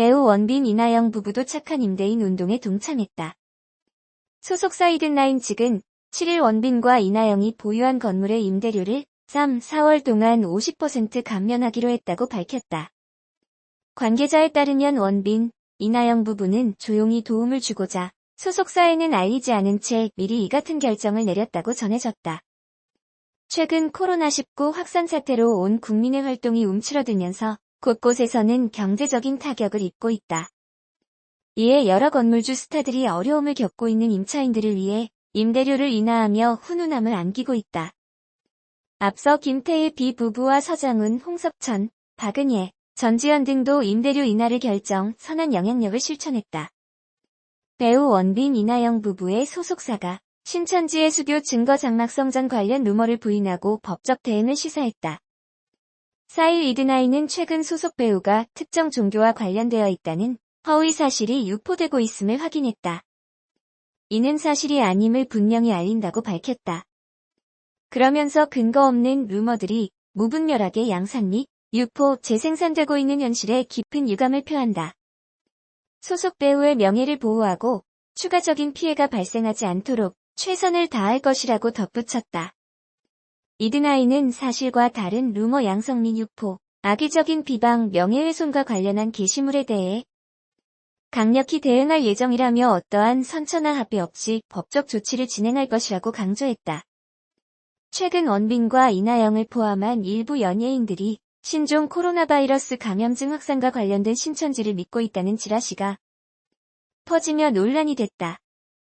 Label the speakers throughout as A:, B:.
A: 배우 원빈 이나영 부부도 착한 임대인 운동에 동참했다. 소속사 이든라인 측은 7일 원빈과 이나영이 보유한 건물의 임대료를 3, 4월 동안 50% 감면하기로 했다고 밝혔다. 관계자에 따르면 원빈, 이나영 부부는 조용히 도움을 주고자 소속사에는 알리지 않은 채 미리 이 같은 결정을 내렸다고 전해졌다. 최근 코로나19 확산 사태로 온 국민의 활동이 움츠러들면서 곳곳에서는 경제적인 타격을 입고 있다. 이에 여러 건물주 스타들이 어려움을 겪고 있는 임차인들을 위해 임대료를 인하하며 훈훈함을 안기고 있다. 앞서 김태희 비 부부와 서장훈, 홍석천, 박은예, 전지현 등도 임대료 인하를 결정 선한 영향력을 실천했다. 배우 원빈 이나영 부부의 소속사가 신천지의 수교 증거 장막성전 관련 루머를 부인하고 법적 대응을 시사했다. 4일 이드나이는 최근 소속 배우가 특정 종교와 관련되어 있다는 허위 사실이 유포되고 있음을 확인했다. 이는 사실이 아님을 분명히 알린다고 밝혔다. 그러면서 근거 없는 루머들이 무분별하게 양산 및 유포, 재생산되고 있는 현실에 깊은 유감을 표한다. 소속 배우의 명예를 보호하고 추가적인 피해가 발생하지 않도록 최선을 다할 것이라고 덧붙였다. 이드나이는 사실과 다른 루머 양성 및 유포, 악의적인 비방, 명예훼손과 관련한 게시물에 대해 강력히 대응할 예정이라며 어떠한 선처나 합의 없이 법적 조치를 진행할 것이라고 강조했다. 최근 원빈과 이나영을 포함한 일부 연예인들이 신종 코로나 바이러스 감염증 확산과 관련된 신천지를 믿고 있다는 지라시가 퍼지며 논란이 됐다.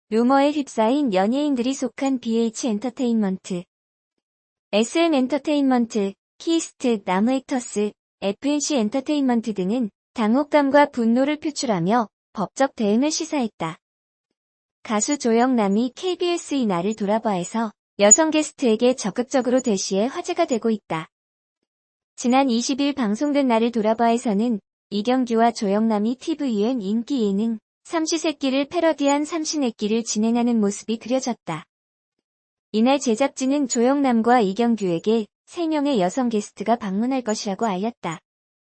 A: 루머에 휩싸인 연예인들이 속한 BH 엔터테인먼트, SM 엔터테인먼트, 키스트, 나무액터스, FNC 엔터테인먼트 등은 당혹감과 분노를 표출하며 법적 대응을 시사했다. 가수 조영남이 KBS 이 날을 돌아봐에서 여성 게스트에게 적극적으로 대시해 화제가 되고 있다. 지난 20일 방송된 날을 돌아봐에서는 이경규와 조영남이 TVN 인기 예능 삼시세끼를 패러디한 삼시네끼를 진행하는 모습이 그려졌다. 이날 제작진은 조영남과 이경규에게 3명의 여성 게스트가 방문할 것이라고 알렸다.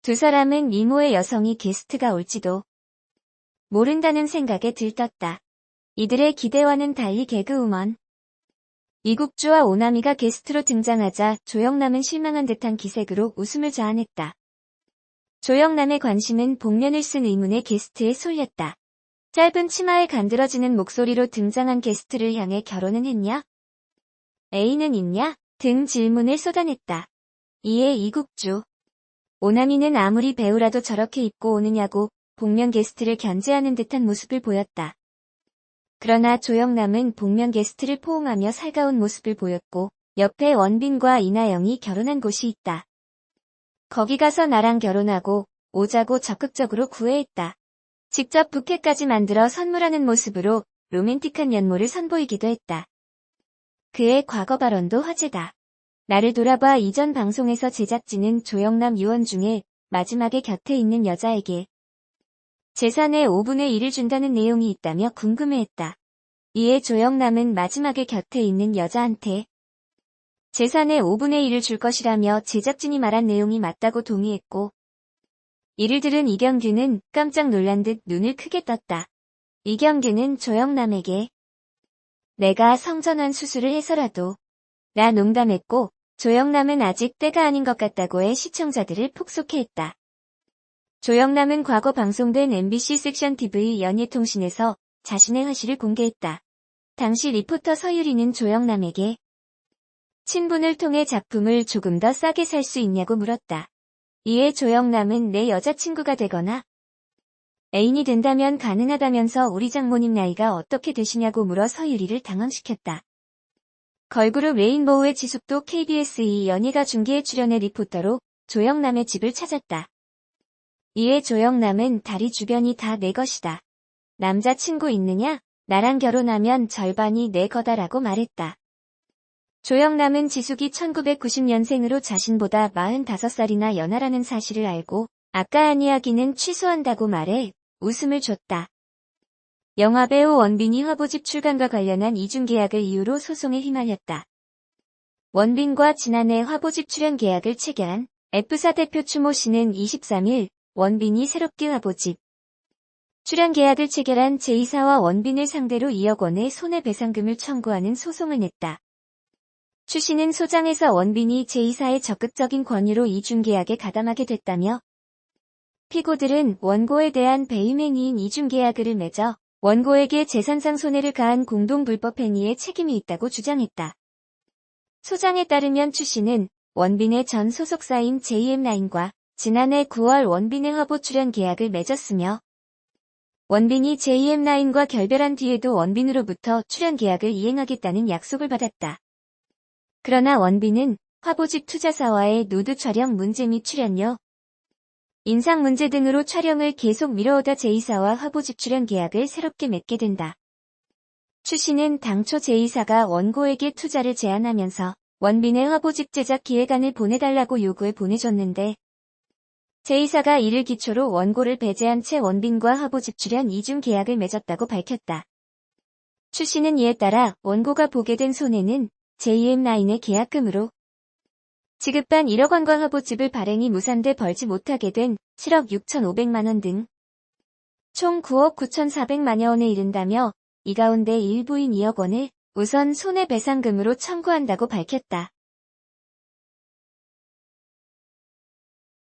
A: 두 사람은 미모의 여성이 게스트가 올지도 모른다는 생각에 들떴다. 이들의 기대와는 달리 개그우먼 이국주와 오나미가 게스트로 등장하자 조영남은 실망한 듯한 기색으로 웃음을 자아냈다. 조영남의 관심은 복면을 쓴 의문의 게스트에 쏠렸다. 짧은 치마에 간드러지는 목소리로 등장한 게스트를 향해 결혼은 했냐? 애인은 있냐? 등 질문을 쏟아냈다. 이에 이국주. 오나미는 아무리 배우라도 저렇게 입고 오느냐고 복면 게스트를 견제하는 듯한 모습을 보였다. 그러나 조영남은 복면 게스트를 포옹하며 살가운 모습을 보였고 옆에 원빈과 이나영이 결혼한 곳이 있다. 거기 가서 나랑 결혼하고 오자고 적극적으로 구애했다. 직접 부케까지 만들어 선물하는 모습으로 로맨틱한 면모를 선보이기도 했다. 그의 과거 발언도 화제다. 나를 돌아봐 이전 방송에서 제작진은 조영남 유언 중에 마지막에 곁에 있는 여자에게 재산의 5분의 1을 준다는 내용이 있다며 궁금해했다. 이에 조영남은 마지막에 곁에 있는 여자한테 재산의 5분의 1을 줄 것이라며 제작진이 말한 내용이 맞다고 동의했고 이를 들은 이경규는 깜짝 놀란 듯 눈을 크게 떴다. 이경규는 조영남에게 내가 성전환 수술을 해서라도 나 농담했고 조영남은 아직 때가 아닌 것 같다고 해 시청자들을 폭소케 했다. 조영남은 과거 방송된 MBC 섹션 TV 연예통신에서 자신의 화실을 공개했다. 당시 리포터 서유리는 조영남에게 친분을 통해 작품을 조금 더 싸게 살 수 있냐고 물었다. 이에 조영남은 내 여자친구가 되거나 애인이 된다면 가능하다면서 우리 장모님 나이가 어떻게 되시냐고 물어 서유리를 당황시켰다. 걸그룹 레인보우의 지숙도 KBS 2 연예가 중계에 출연해 리포터로 조영남의 집을 찾았다. 이에 조영남은 다리 주변이 다 내 것이다. 남자친구 있느냐? 나랑 결혼하면 절반이 내 거다라고 말했다. 조영남은 지숙이 1990년생으로 자신보다 45살이나 연하라는 사실을 알고 아까 한 이야기는 취소한다고 말해 웃음을 줬다. 영화배우 원빈이 화보집 출간과 관련한 이중계약을 이유로 소송에 휘말렸다. 원빈과 지난해 화보집 출연 계약을 체결한 F사 대표 추모 씨는 23일 원빈이 새롭게 화보집 출연 계약을 체결한 제2사와 원빈을 상대로 2억 원의 손해배상금을 청구하는 소송을 냈다. 추 씨는 소장에서 원빈이 제2사의 적극적인 권유로 이중계약에 가담하게 됐다며 피고들은 원고에 대한 배임행위인 이중계약을 맺어 원고에게 재산상 손해를 가한 공동 불법 행위에 책임이 있다고 주장했다. 소장에 따르면 추 씨는 원빈의 전 소속사인 JM9과 지난해 9월 원빈의 화보 출연 계약을 맺었으며 원빈이 JM9과 결별한 뒤에도 원빈으로부터 출연 계약을 이행하겠다는 약속을 받았다. 그러나 원빈은 화보집 투자사와의 노드 촬영 문제 및 출연료, 인상 문제 등으로 촬영을 계속 미뤄오다 제2사와 화보집 출연 계약을 새롭게 맺게 된다. 추 씨는 당초 제2사가 원고에게 투자를 제안하면서 원빈의 화보집 제작 기획안을 보내달라고 요구해 보내줬는데 제2사가 이를 기초로 원고를 배제한 채 원빈과 화보집 출연 이중 계약을 맺었다고 밝혔다. 추 씨는 이에 따라 원고가 보게 된 손해는 JM9의 계약금으로 지급한 1억 원과 화보집을 발행이 무산돼 벌지 못하게 된 7억 6천5백만 원 등 총 9억 9천4백만여 원에 이른다며 이 가운데 일부인 2억 원을 우선 손해배상금으로 청구한다고 밝혔다.